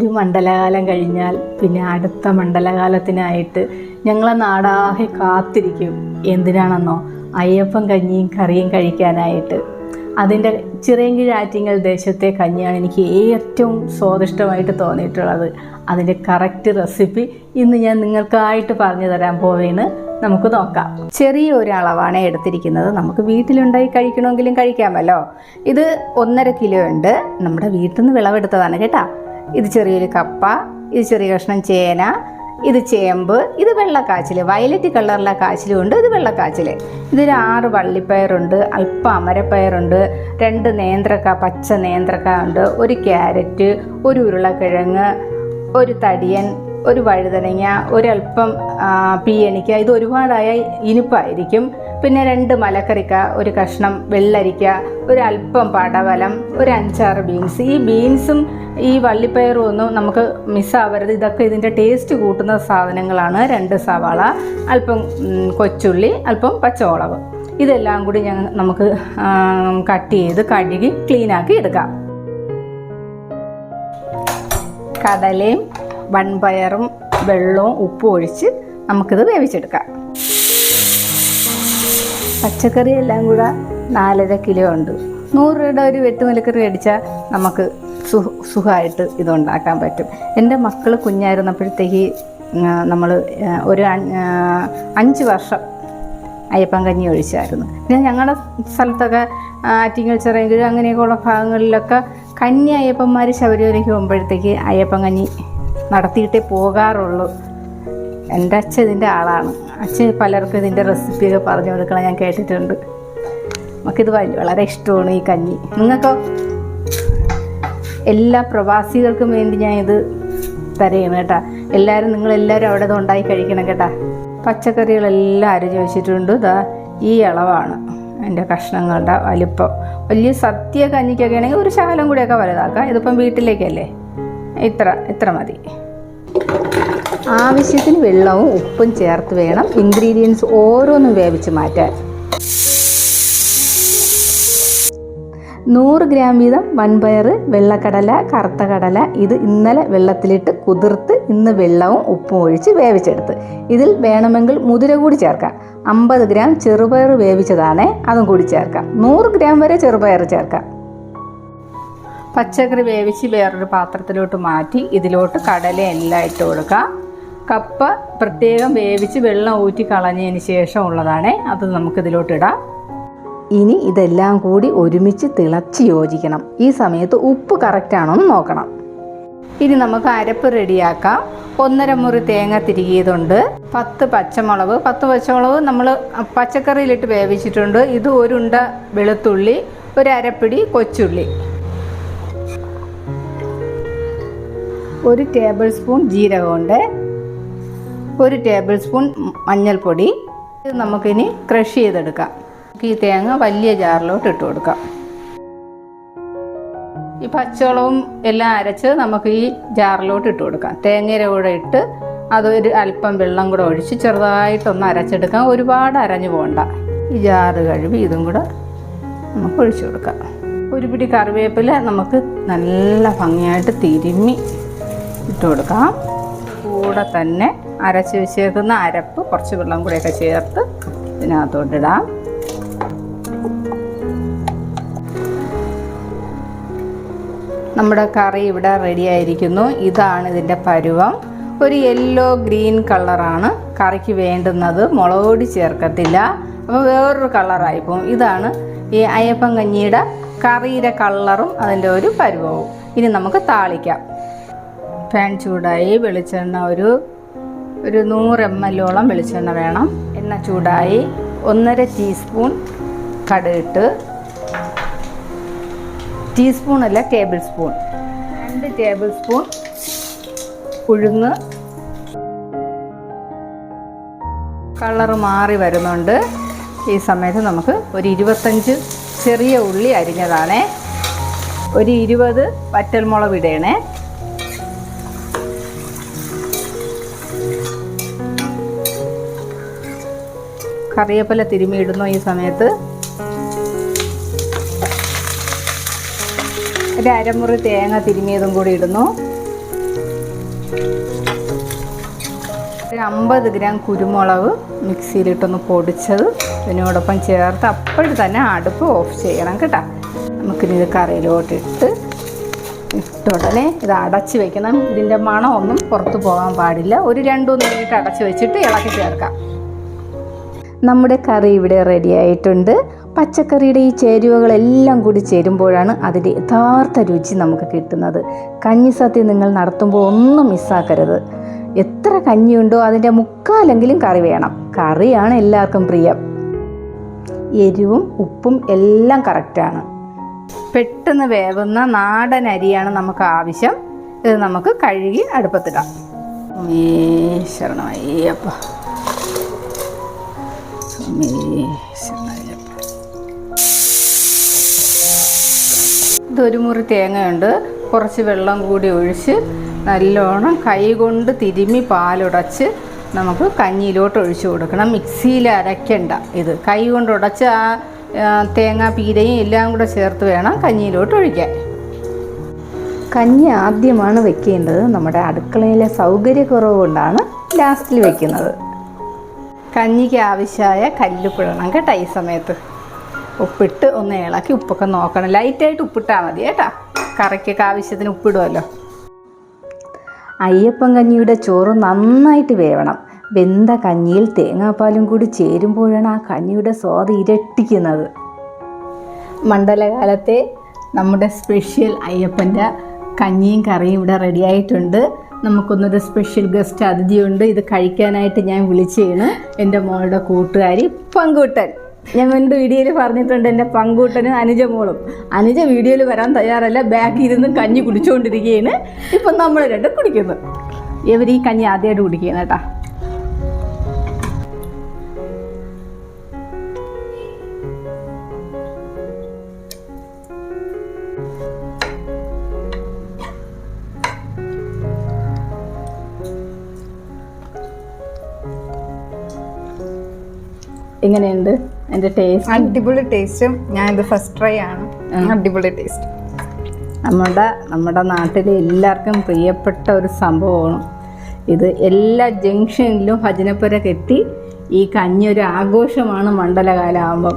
ഒരു മണ്ഡലകാലം കഴിഞ്ഞാൽ പിന്നെ അടുത്ത മണ്ഡലകാലത്തിനായിട്ട് ഞങ്ങളെ നാടാകെ കാത്തിരിക്കും. എന്തിനാണെന്നോ? അയ്യപ്പം കഞ്ഞിയും കറിയും കഴിക്കാനായിട്ട്. അതിന്റെ ചിറയൻകീഴ് ആറ്റിങ്ങൽ ദേശത്തെ കഞ്ഞിയാണ് എനിക്ക് ഏറ്റവും സ്വാദിഷ്ടമായിട്ട് തോന്നിയിട്ടുള്ളത്. അതിന്റെ കറക്റ്റ് റെസിപ്പി ഇന്ന് ഞാൻ നിങ്ങൾക്കായിട്ട് പറഞ്ഞു തരാൻ പോവേണ് നമുക്ക് നോക്കാം. ചെറിയ ഒരു അളവാണ് എടുത്തിരിക്കുന്നത്. നമുക്ക് വീട്ടിലുണ്ടായി കഴിക്കണമെങ്കിലും കഴിക്കാമല്ലോ. ഇത് ഒന്നര കിലോ ഉണ്ട്. നമ്മുടെ വീട്ടിൽ നിന്ന് വിളവെടുത്തതാണ് കേട്ടാ. ഇത് ചെറിയൊരു കപ്പ ഇത് ചെറിയ കഷ്ണം ചേന ഇത് ചേമ്പ് ഇത് വെള്ളക്കാച്ചിൽ വയലറ്റ് കളറിലെ കാച്ചിലും ഉണ്ട് ഇത് വെള്ളക്കാച്ചിൽ ഇതിൽ ആറ് വള്ളിപ്പയറുണ്ട് അല്പം അമരപ്പയറുണ്ട് രണ്ട് നേന്ത്രക്ക പച്ച നേന്ത്രക്ക ഉണ്ട് ഒരു ക്യാരറ്റ് ഒരു ഉരുളക്കിഴങ്ങ് ഒരു തടിയൻ ഒരു വഴുതനങ്ങ ഒരല്പം പീയണിക്ക ഇത് ഒരുപാടായ ഇനിപ്പായിരിക്കും. പിന്നെ രണ്ട് മലക്കറിക്ക ഒരു കഷ്ണം വെള്ളരിക്ക ഒരു അല്പം പടവലം ഒരു അഞ്ചാറ് ബീൻസ് ഈ ബീൻസും ഈ വള്ളിപ്പയറും ഒന്നും നമുക്ക് മിസ്സാവരുത് ഇതൊക്കെ ഇതിന്റെ ടേസ്റ്റ് കൂട്ടുന്ന സാധനങ്ങളാണ്. രണ്ട് സവാള അല്പം കൊച്ചുള്ളി അല്പം പച്ചമുളക്. ഇതെല്ലാം കൂടി ഞങ്ങൾ നമുക്ക് കട്ട് ചെയ്ത് കഴുകി ക്ലീനാക്കി എടുക്കാം. കടലയും വൺപയറും വെള്ളവും ഉപ്പും ഒഴിച്ച് നമുക്കിത് വേവിച്ചെടുക്കാം. പച്ചക്കറി എല്ലാം കൂടെ നാലര കിലോ ഉണ്ട്. നൂറ് രൂപയുടെ ഒരു വെട്ടുമലക്കറി അടിച്ചാൽ നമുക്ക് സുഖ സുഖമായിട്ട് ഇതുണ്ടാക്കാൻ പറ്റും. എന്റെ മക്കൾ കുഞ്ഞായിരുന്നപ്പോഴത്തേക്ക് നമ്മൾ ഒരു അഞ്ച് വർഷം അയ്യപ്പൻ കഞ്ഞി ഒഴിച്ചായിരുന്നു. പിന്നെ ഞങ്ങളുടെ സ്ഥലത്തൊക്കെ ആറ്റിങ്ങൽ ചിറയൻകീഴ് അങ്ങനെയൊക്കെയുള്ള ഭാഗങ്ങളിലൊക്കെ കന്നി അയ്യപ്പന്മാർ ശബരിമലയ്ക്ക് പോകുമ്പോഴത്തേക്ക് അയ്യപ്പൻ കഞ്ഞി നടത്തിയിട്ടേ പോകാറുള്ളൂ. എന്റെ അച്ഛൻ ഇതിന്റെ ആളാണ്. അച്ഛൻ പലർക്കും ഇതിന്റെ റെസിപ്പിയൊക്കെ പറഞ്ഞു കൊടുക്കണം ഞാൻ കേട്ടിട്ടുണ്ട്. നമുക്കിത് വളരെ ഇഷ്ടമാണ് ഈ കഞ്ഞി. നിങ്ങൾക്കോ? എല്ലാ പ്രവാസികൾക്കും വേണ്ടി ഞാൻ ഇത് തരയാണ് കേട്ടാ. എല്ലാവരും നിങ്ങളെല്ലാവരും അവിടെ ഇത് ഉണ്ടാക്കി കഴിക്കണം കേട്ടാ. പച്ചക്കറികളെല്ലാം അരിഞ്ഞു വെച്ചിട്ടുണ്ട് ഇതാ ഈ ഇളവാണ് എന്റെ കഷ്ണങ്ങളുടെ വലിപ്പം. വലിയ സത്യ കഞ്ഞിക്കൊക്കെ ആണെങ്കിൽ ഒരു ശകലം കൂടിയൊക്കെ വലുതാക്കാം. ഇതിപ്പം വീട്ടിലേക്കല്ലേ? ഇത്ര ഇത്ര മതി. ആവശ്യത്തിന് വെള്ളവും ഉപ്പും ചേർത്ത് വേണം. ഇൻഗ്രീഡിയൻസ് ഓരോന്നും വേവിച്ച് മാറ്റാൻ. നൂറ് ഗ്രാം വീതം വൻപയർ വെള്ളക്കടല കറുത്ത കടല ഇത് ഇന്നലെ വെള്ളത്തിലിട്ട് കുതിർത്ത് ഇന്ന് വെള്ളവും ഉപ്പും ഒഴിച്ച് വേവിച്ചെടുത്ത്. ഇതിൽ വേണമെങ്കിൽ മുതിര കൂടി ചേർക്കാം. അമ്പത് ഗ്രാം ചെറുപയർ വേവിച്ചതാണ് അതും കൂടി ചേർക്കാം. നൂറ് ഗ്രാം വരെ ചെറുപയർ ചേർക്കാം. പച്ചക്കറി വേവിച്ച് വേറൊരു പാത്രത്തിലോട്ട് മാറ്റി ഇതിലോട്ട് കടല എല്ലാം ഇട്ട് കൊടുക്കുക കപ്പ പ്രത്യേകം വേവിച്ച് വെള്ളം ഊറ്റി കളഞ്ഞതിന് ശേഷം ഉള്ളതാണേ അത് നമുക്കിതിലോട്ടിടാം. ഇനി ഇതെല്ലാം കൂടി ഒരുമിച്ച് തിളച്ച് യോജിക്കണം. ഈ സമയത്ത് ഉപ്പ് കറക്റ്റാണോ എന്ന് നോക്കണം. ഇനി നമുക്ക് അരപ്പ് റെഡിയാക്കാം. ഒന്നര മുറി തേങ്ങ തിരികിയതുണ്ട്. പത്ത് പച്ചമുളക്. പത്ത് പച്ചമുളക് നമ്മൾ പച്ചക്കറിയിലിട്ട് വേവിച്ചിട്ടുണ്ട്. ഇത് ഒരുണ്ട വെളുത്തുള്ളി ഒരു അരപ്പിടി കൊച്ചുള്ളി. ഒരു ടേബിൾ സ്പൂൺ ജീരകമുണ്ട്. ഒരു ടേബിൾ സ്പൂൺ മഞ്ഞൾപ്പൊടി. ഇത് നമുക്കിനി ക്രഷ് ചെയ്തെടുക്കാം. ഈ തേങ്ങ വലിയ ജാറിലോട്ട് ഇട്ട് കൊടുക്കാം. ഈ പച്ചവളവും എല്ലാം അരച്ച് നമുക്ക് ഈ ജാറിലോട്ട് ഇട്ട് കൊടുക്കാം. തേങ്ങയുടെ കൂടെ ഇട്ട് അതൊരു അല്പം വെള്ളം കൂടെ ഒഴിച്ച് ചെറുതായിട്ടൊന്ന് അരച്ചെടുക്കാം. ഒരുപാട് അരഞ്ഞു പോകണ്ട ഈ ജാറ് കഴുകി ഇതും കൂടെ നമുക്ക് ഒഴിച്ചു കൊടുക്കാം. ഒരു പിടി കറിവേപ്പില നമുക്ക് നല്ല ഭംഗിയായിട്ട് തിരുമ്മി ഇട്ട് കൊടുക്കാം. കൂടെ തന്നെ അരച്ച് വെച്ചേക്കുന്ന അരപ്പ് കുറച്ച് വെള്ളം കൂടെയൊക്കെ ചേർത്ത് ഇതിനകത്തോട്ടിടാം നമ്മുടെ കറി ഇവിടെ റെഡി ആയിരിക്കുന്നു. ഇതാണ് ഇതിന്റെ പരുവം. ഒരു യെല്ലോ ഗ്രീൻ കളറാണ് കറിക്ക് വേണ്ടുന്നത് മുളക് പൊടി ചേർക്കത്തില്ല. അപ്പോൾ വേറൊരു കളറായി പോകും. ഇതാണ് ഈ അയ്യപ്പൻ കഞ്ഞിയുടെ കറിയുടെ കളറും അതിന്റെ ഒരു പരുവവും. ഇനി നമുക്ക് താളിക്കാം. പാൻ ചൂടായി വെളിച്ചെണ്ണ ഒരു ഒരു നൂറ് എം എല്ലോളം വെളിച്ചെണ്ണ വേണം. എണ്ണ ചൂടായി ഒന്നര ടീസ്പൂൺ കടുകിട്ട് ടീസ്പൂൺ അല്ല ടേബിൾ സ്പൂൺ. രണ്ട് ടേബിൾ സ്പൂൺ ഉഴുന്ന്. കളർ മാറി വരുന്നുണ്ട്. ഈ സമയത്ത് നമുക്ക് ഒരു ഇരുപത്തഞ്ച് ചെറിയ ഉള്ളി അരിഞ്ഞതാണേ. ഒരു ഇരുപത് വറ്റൽമുളക് ഇടണേ. കറിവേപ്പില തിരുമിയിടുന്നു ഈ സമയത്ത്. ഒരു അരമുറി തേങ്ങ തിരുമിയതും കൂടി ഇടുന്നു. ഒരു അമ്പത് ഗ്രാം കുരുമുളക് മിക്സിയിലിട്ടൊന്ന് പൊടിച്ചത്. ഇതിനോടൊപ്പം ചേർത്ത് അപ്പോഴും തന്നെ അടുപ്പ് ഓഫ് ചെയ്യണം കേട്ടോ. നമുക്കിനിത് കറിയിലോട്ട് ഇട്ട് ഇട്ടുടനെ ഇത് അടച്ചു വെക്കണം. ഇതിന്റെ മണമൊന്നും പുറത്ത് പോകാൻ പാടില്ല. ഒരു രണ്ടു മൂന്ന് മിനിറ്റ് അടച്ചു വെച്ചിട്ട് ഇളക്കി ചേർക്കാം. നമ്മുടെ കറി ഇവിടെ റെഡി ആയിട്ടുണ്ട്. പച്ചക്കറിയുടെ ഈ ചേരുവകളെല്ലാം കൂടി ചേരുമ്പോഴാണ് അതിന്റെ യഥാർത്ഥ രുചി നമുക്ക് കിട്ടുന്നത്. കഞ്ഞി സദ്യ നിങ്ങൾ നടത്തുമ്പോൾ ഒന്നും മിസ്സാക്കരുത് എത്ര കഞ്ഞിയുണ്ടോ അതിന്റെ മുക്കാലെങ്കിലും കറി വേണം. കറിയാണ് എല്ലാവർക്കും പ്രിയം. എരിവും ഉപ്പും എല്ലാം കറക്റ്റാണ് പെട്ടെന്ന് വേവുന്ന നാടൻ അരിയാണ് നമുക്ക് ആവശ്യം. ഇത് നമുക്ക് കഴുകി അടുപ്പത്തിടാം. ശരണമയ്യപ്പ. ഇതൊരു മുറി തേങ്ങയുണ്ട്. കുറച്ച് വെള്ളം കൂടി ഒഴിച്ച് നല്ലോണം കൈ കൊണ്ട് തിരുമ്മി പാലുടച്ച് നമുക്ക് കഞ്ഞിയിലോട്ട് ഒഴിച്ചു കൊടുക്കണം. മിക്സിയിൽ അരയ്ക്കണ്ട ഇത്. കൈ കൊണ്ട് ഉടച്ച് ആ തേങ്ങ പീരയും എല്ലാം കൂടെ ചേർത്ത് വേണം കഞ്ഞിയിലോട്ട് ഒഴിക്കാൻ. കഞ്ഞി ആദ്യമാണ് വെക്കേണ്ടത്. നമ്മുടെ അടുക്കളയിലെ സൗകര്യക്കുറവ് കൊണ്ടാണ് ലാസ്റ്റിൽ വെക്കുന്നത്. കഞ്ഞിക്ക് ആവശ്യമായ കല്ലുപ്പിടണം കേട്ടോ ഈ സമയത്ത്. ഉപ്പിട്ട് ഒന്ന് ഇളക്കി ഉപ്പൊക്കെ നോക്കണം. ലൈറ്റായിട്ട് ഉപ്പിട്ടാൽ മതി കേട്ടാ. കറിക്കൊക്കെ ആവശ്യത്തിന് ഉപ്പിടുമല്ലോ അയ്യപ്പൻ കഞ്ഞിയുടെ ചോറ് നന്നായിട്ട് വേവണം. വെന്ത കഞ്ഞിയിൽ തേങ്ങാപ്പാലും കൂടി ചേരുമ്പോഴാണ് ആ കഞ്ഞിയുടെ സ്വാദ് ഇരട്ടിക്കുന്നത്. മണ്ഡലകാലത്തെ നമ്മുടെ സ്പെഷ്യൽ അയ്യപ്പന്റെ കഞ്ഞിയും കറിയും ഇവിടെ റെഡി ആയിട്ടുണ്ട്. നമുക്കൊന്നൊരു സ്പെഷ്യൽ ഗസ്റ്റ് അതിഥിയുണ്ട്. ഇത് കഴിക്കാനായിട്ട് ഞാൻ വിളിച്ചതാണ് എന്റെ മോളുടെ കൂട്ടുകാരി പങ്കൂട്ടൻ. ഞാൻ എന്റെ വീഡിയോയിൽ പറഞ്ഞിട്ടുണ്ട് എന്റെ പങ്കൂട്ടനും അനുജ മോളും. അനുജ വീഡിയോയിൽ വരാൻ തയ്യാറല്ല. ബാക്കിൽ ഇരുന്ന് കഞ്ഞി കുടിച്ചുകൊണ്ടിരിക്കുകയാണ് ഇപ്പം നമ്മൾ രണ്ടും കുടിക്കുന്നു. ഇവർ ഈ കഞ്ഞി ആദ്യമായിട്ട് കുടിക്കുകയാണ് കേട്ടാ. എങ്ങനെയുണ്ട് അതിന്റെ ടേസ്റ്റ് അടിപൊളി ടേസ്റ്റും ഞാൻ ഇത് ഫസ്റ്റ് ട്രൈ ആണ്. അടിപൊളി ടേസ്റ്റ് നമ്മുടെ നമ്മുടെ നാട്ടിലെ എല്ലാവർക്കും പ്രിയപ്പെട്ട ഒരു സംഭവമാണ്. ഇത് എല്ലാ ജംഗ്ഷനിലും ഭജനപ്പുര കെട്ടി ഈ കഞ്ഞി ഒരു ആഘോഷമാണ് മണ്ഡലകാലമാകുമ്പം